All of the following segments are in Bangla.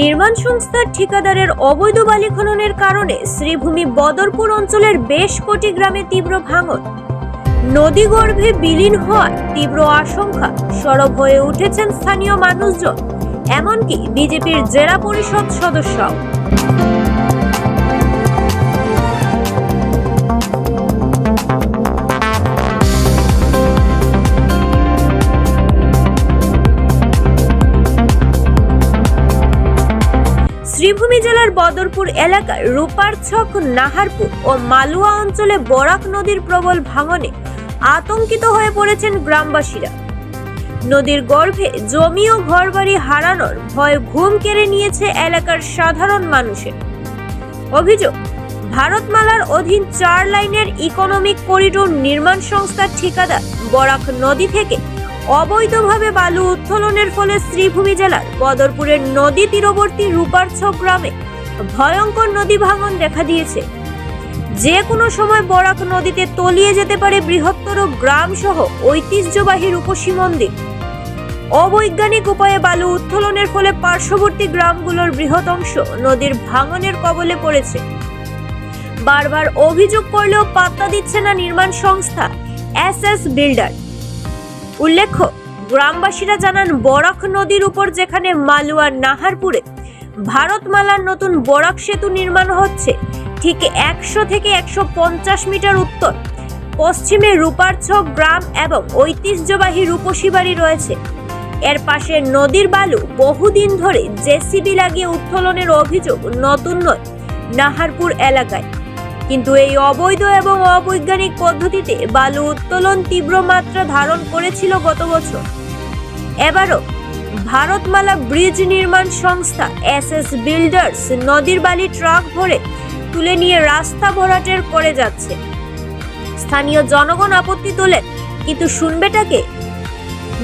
নির্মাণ সংস্থার ঠিকাদারের অবৈধ বালি খননের কারণে শ্রীভূমি বদরপুর অঞ্চলের বেশ কোটি গ্রামে তীব্র ভাঙন। নদী গর্ভে বিলীন হওয়ার তীব্র আশঙ্কা সরব হয়ে উঠেছেন স্থানীয় মানুষজন, এমনকি বিজেপির জেলা পরিষদ সদস্যও। বদরপুর এলাকার রূপারছক নাহারপুর ও মালুয়া অঞ্চলে বরাক নদীর প্রবল ভাঙনে আতঙ্কিত হয়ে পড়েছেন গ্রামবাসীরা। নদীর গর্ভে জমি ও ঘরবাড়ি হারানোর ভয় ঘুম কেড়ে নিয়েছে এলাকার সাধারণ মানুষের। অভিযোগ, ভারতমালার অধীন চার লাইনের ইকোনমিক করিডোর নির্মাণ সংস্থার ঠিকাদার বরাক নদী থেকে অবৈধভাবে বালু উত্তোলনের ফলে শ্রীভূমি জেলার বদরপুরের নদী তীরবর্তী রূপারছক গ্রামে ভয়ঙ্কর নদী ভাঙন দেখা দিয়েছে। যে কোনো সময় বরাক নদীতে তলিয়ে যেতে পারে বৃহত্তর গ্রাম সহ ঐতিহ্যবাহী রূপসী মন্দির। অবৈজ্ঞানিক উপায়ে বালু উত্তোলনের ফলে পার্শ্ববর্তী গ্রামগুলোর বৃহৎ অংশ নদীর ভাঙনের কবলে পড়েছে। বারবার অভিযোগ করলেও পাত্তা দিচ্ছে না নির্মাণ সংস্থা এস এস বিল্ডার। উল্লেখ্য, গ্রামবাসীরা জানান, বরাক নদীর উপর যেখানে মালুয়ার নাহারপুরে ভারতমালার নতুন বরাক সেতু নির্মাণ হচ্ছে। ঠিক একশো থেকে একশো পঞ্চাশ মিটার উত্তর। পশ্চিমে রূপারছক গ্রাম এবং ঐতিহ্যবাহী রূপসী বাড়ি রয়েছে। এর পাশে নদীর বালু বহুদিন ধরে জেসিবি লাগিয়ে উত্তোলনের অভিযোগ নতুন নয় নাহারপুর এলাকায়। কিন্তু এই অবৈধ এবং অবৈজ্ঞানিক পদ্ধতিতে বালু উত্তোলন তীব্র মাত্রা ধারণ করেছিল গত বছর। এবারও ভারতমালা ব্রিজ নির্মাণ সংস্থা এস এস বিল্ডার্স নদীর বালি ট্রাক ভরে তুলে নিয়ে রাস্তা ভরাটের করে যাচ্ছে। স্থানীয় জনগণ আপত্তি তোলে কিন্তু শুনবেটাকে?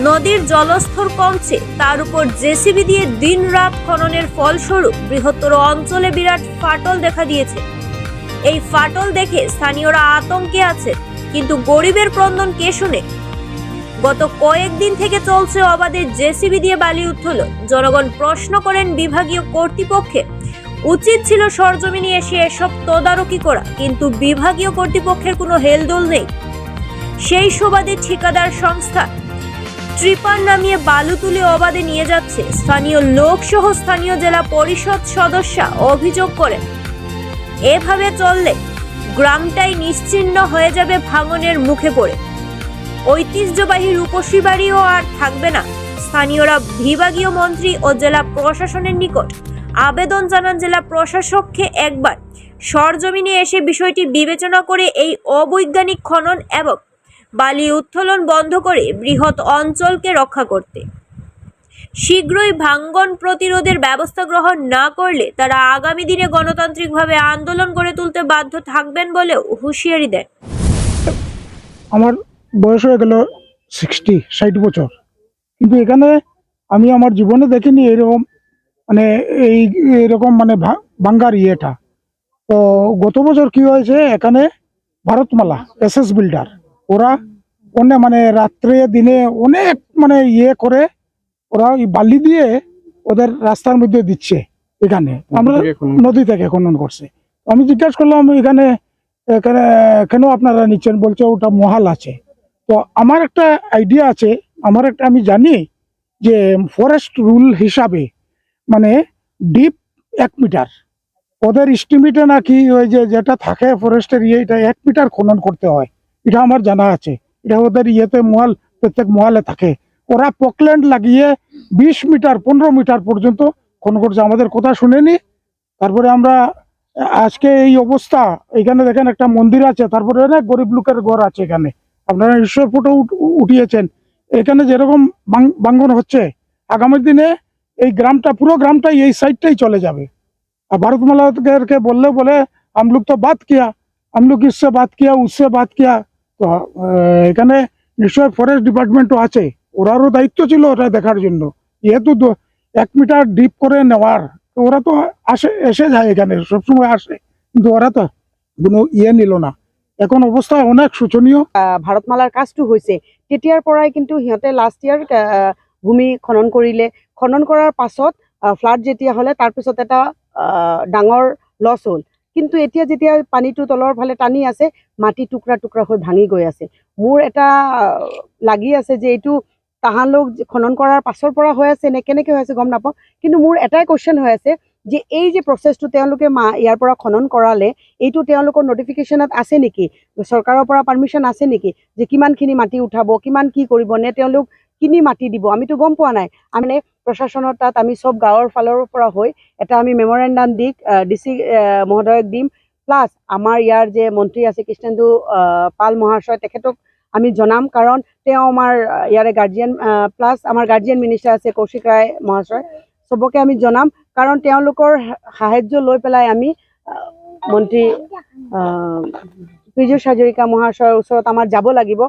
নদীর জলস্তর কমছে, তার উপর জেসিবি দিয়ে দিন রাত খননের ফলস্বরূপ বৃহত্তর অঞ্চলে বিরাট ফাটল দেখা দিয়েছে। এই ফাটল দেখে স্থানীয়রা আতঙ্কে আছে, কিন্তু গরিবের ক্রন্দন কে শুনে? গত কয়েকদিন থেকে চলছে অবাধে জেসিবি দিয়ে বালি উত্তোলন জনগণ প্রশ্ন করেন বিভাগীয় কর্তৃপক্ষে। উচিত ছিল সরজমিনে এসে এসব তদারকি করা, কিন্তু বিভাগীয় কর্তৃপক্ষের কোনো হেলদোল নেই। সেই সুবাদে ঠিকাদার সংস্থা ট্রিপার নামিয়ে বালু তুলে অবাধে নিয়ে যাচ্ছে। স্থানীয় লোকসহ স্থানীয় জেলা পরিষদ সদস্যা অভিযোগ করেন, এভাবে চললে গ্রামটাই নিশ্চিহ্ন হয়ে যাবে ভাঙনের মুখে পড়ে। ঐতিহ্যবাহী রূপসী বাড়িও আর থাকবে না। স্থানীয়রা বিভাগীয় মন্ত্রী ও জেলা প্রশাসনের নিকট আবেদন জানান জেলা প্রশাসককে একবার। সরজমিনে এসে বিষয়টি বিবেচনা করে এই অবৈজ্ঞানিক খনন এবং বালি উত্তোলন বন্ধ করে বৃহৎ অঞ্চলকে রক্ষা করতে। শীঘ্রই ভাঙ্গন প্রতিরোধের ব্যবস্থা গ্রহণ না করলে তারা আগামী দিনে গণতান্ত্রিকভাবে আন্দোলন গড়ে তুলতে বাধ্য থাকবেন বলেও হুঁশিয়ারি দেন। আমার বয়স হয়ে গেল সিক্সটি ষাট বছর। কিন্তু এখানে আমি আমার জীবনে দেখিনি এরকম মানে এই এরকম মানে ভাঙ্গার ইয়েটা। তো গত বছর কি হয়েছে এখানে ভারতমালা এস এস বিল্ডার ওরা অনেক মানে রাত্রে দিনে অনেক মানে ইয়ে করে ওরা ওই বালি দিয়ে ওদের রাস্তার মধ্যে দিচ্ছে এখানে। আমরা নদী থেকে খনন করছে। আমি জিজ্ঞাসা করলাম এখানে এখানে কেন আপনারা নিচ্ছেন? বলছে ওটা মহাল আছে। তো আমার একটা আইডিয়া আছে। আমার একটা, আমি জানি যে ফরেস্ট রুল হিসাবে মানে ডিপ এক মিটার ওদের স্টিমিটে নাকি ওই যে যেটা থাকে ফরেস্টের ইয়ে এটা এক মিটার খনন করতে হয়। এটা আমার জানা আছে। এটা ওদের ইয়েতে মহাল, প্রত্যেক মহালে থাকে। ওরা পকল্যান্ড লাগিয়ে বিশ মিটার পনেরো মিটার পর্যন্ত খনন করছে। আমাদের কথা শুনেনি। তারপরে আমরা, আজকে এই অবস্থা, এখানে দেখেন একটা মন্দির আছে, তারপরে অনেক গরিব লোকের ঘর আছে এখানে। আপনারা ঈশ্বর ফটো উঠিয়েছেন। এখানে যেরকম বাঙ্গন হচ্ছে, আগামী দিনে এই গ্রামটা, পুরো গ্রামটাই এই সাইডটাই চলে যাবে। আর ভারতমালাকে বললে বলে, আমলুক তো বাদ কিয়া, আমলুক ইসে বাদ কিয়া, উসে বাদ কিয়া। তো এখানে নিশ্চয় ফরেস্ট ডিপার্টমেন্টও আছে। ওরারও দায়িত্ব ছিল ওটা দেখার জন্য। যেহেতু এক মিটার ডিপ করে নেওয়ার ওরা তো আসে, এসে যায় এখানে, সবসময় আসে। কিন্তু ওরা তো কোনো ইয়ে নিল না। এখন অৱস্থা অনেক শোচনীয়। আহ, ভাৰতমালাৰ কাজটো হৈছে। তেতিয়াৰ পৰাই কিন্তু সিহঁতে লাষ্ট ইয়াৰ ভূমি খনন কৰিলে। খনন কৰাৰ পাছত ফ্লাড যেতিয়া হ'লে তাৰপিছত এটা ডাঙৰ লছ হ'ল। কিন্তু এতিয়া যেতিয়া পানীটো তলৰ ফালে টানি আছে মাটি টুকুৰা টুকুৰা হৈ ভাঙি গৈ আছে। মোৰ এটা লাগি আছে যে এইটো যে খনন কৰাৰ পাছৰ পৰা হৈ আছে নে কেনেকৈ হৈ আছে গম নাপাওঁ। কিন্তু মোৰ এটাই কুৱেশ্যন হৈ আছে যে এই যে প্ৰচেছটো তেওঁলোকে মা, ইয়াৰ পৰা খনন কৰালে, এইটো তেওঁলোকৰ নটিফিকেশ্যনত আছে নেকি? চৰকাৰৰ পৰা পাৰ্মিশ্যন আছে নেকি? যে কিমানখিনি মাটি উঠাব, কিমান কি কৰিব নে তেওঁলোক কিনি মাটি দিব? আমিতো গম পোৱা নাই। আমি মানে প্ৰশাসনৰ তাত আমি চব গাঁৱৰ ফালৰ পৰা হৈ এটা আমি মেমৰেণ্ডাম দি ডি চি মহোদয়ক দিম। প্লাছ আমাৰ ইয়াৰ যে মন্ত্ৰী আছে কৃষ্ণেন্দু পাল মহাশয়, তেখেতক আমি জনাম। কাৰণ তেওঁ আমাৰ, ইয়াৰে গাৰ্জিয়ান প্লাছ আমাৰ গাৰ্জিয়ান মিনিষ্টাৰ আছে কৌশিক ৰায় মহাশয়। চবকে আমি জনাম, কাৰণ তেওঁলোকৰ সাহাৰ্য লৈ পেলাই আমি মন্ত্রী মন্ত্ৰী পীযুষ হাজৰিকা মহাশয়ৰ ওচৰত আমাৰ যাব লাগিব।